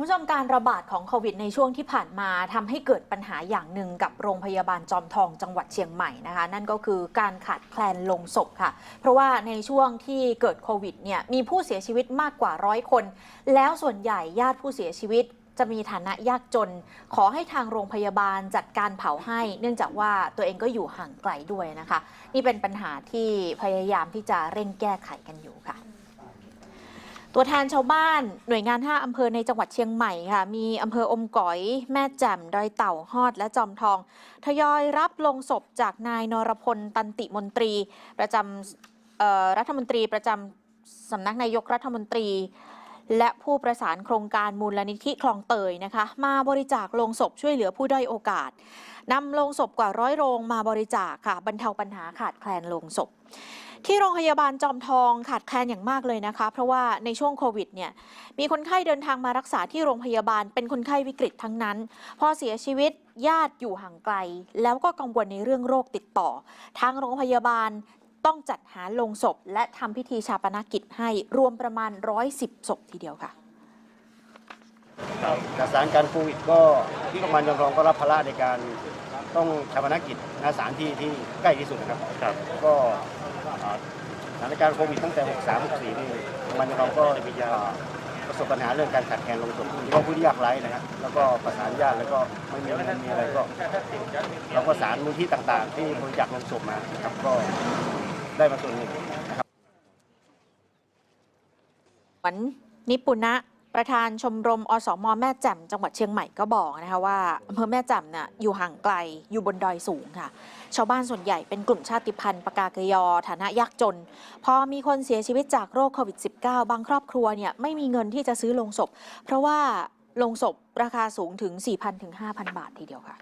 คุณผู้ชมการระบาดของโควิดในช่วงที่ผ่านมาทำให้เกิดปัญหาอย่างหนึ่งกับโรงพยาบาลจอมทองจังหวัดเชียงใหม่นะคะ นั่นก็คือการขาดแคลนลงศพค่ะ เพราะว่าในช่วงที่เกิดโควิดเนี่ยมีผู้เสียชีวิตมากกว่าร้อยคน แล้วส่วนใหญ่ญาติผู้เสียชีวิตจะมีฐานะยากจน ขอให้ทางโรงพยาบาลจัดการเผาให้ เนื่องจากว่าตัวเองก็อยู่ห่างไกลด้วยนะคะ นี่เป็นปัญหาที่พยายามที่จะเร่งแก้ไขกันอยู่ค่ะ ตัวแทนชาวบ้านหน่วยงาน 5 อำเภอในจังหวัดเชียงใหม่ค่ะ มีอำเภออมก๋อย แม่แจ่มดอยเต่าฮอด และจอมทอง ทยอยรับลงศพจากนายนรพลตันติมนตรี ประจำรัฐมนตรีประจำสำนักนายกรัฐมนตรี และผู้ประสานโครงการมูลนิธิคลองเตยนะคะ มาบริจาคลงศพช่วยเหลือผู้ด้อยโอกาสนำลงศพกว่าร้อยโรงมาบริจาคค่ะบรรเทาปัญหาขาดแคลนลงศพ ที่โรงพยาบาลจอมทองขาดแคลนอย่างมากเลยนะคะ เพราะว่าในช่วงโควิดเนี่ยมีคนไข้เดินทางมารักษาที่โรงพยาบาลเป็นคนไข้วิกฤตทั้งนั้น พอเสียชีวิตญาติอยู่ห่างไกล แล้วก็กังวลในเรื่องโรคติดต่อ ทางโรงพยาบาล ต้องจัดหาลงศพ และทำพิธีชาปนกิจให้รวมประมาณ 110 ศพทีเดียวค่ะจากสถานการณ์โควิดก็ที่โรงพยาบาลจอมทองก็รับภาระในการต้องชาปนกิจณสถานที่ที่ใกล้ที่สุดนะครับครับ ก็อ่าสถานการณ์โควิดตั้งแต่ 63 64 นี่โรงพยาบาลจอมทองก็อ่าประสบปัญหาเรื่องการขาดแคลนลงศพโดยเฉพาะผู้ที่ยากไร้นะครับแล้วก็ประสานญาติแล้วก็ไม่มีเงินมีอะไรก็เราก็สารมูลที่ต่างๆ ที่บริจาคลงศพมานะครับก็ ได้มาส่วนหนึ่งหวนนิปุณะประธานชมรมอสมแม่แจ่มจังหวัดเชียงใหม่ก็บอกนะคะว่าอำเภอแม่แจ่มน่ะอยู่ห่างไกลอยู่บนดอยสูงค่ะ ชาวบ้านส่วนใหญ่เป็นกลุ่มชาติพันธุ์ปากาเกยอ ฐานะยากจน พอมีคนเสียชีวิตจากโรคโควิด -19 บางครอบครัวเนี่ยไม่มีเงินที่จะซื้อลงศพ เพราะว่าลงศพราคาสูงถึง 4,000ถึง5,000 บาททีเดียวค่ะ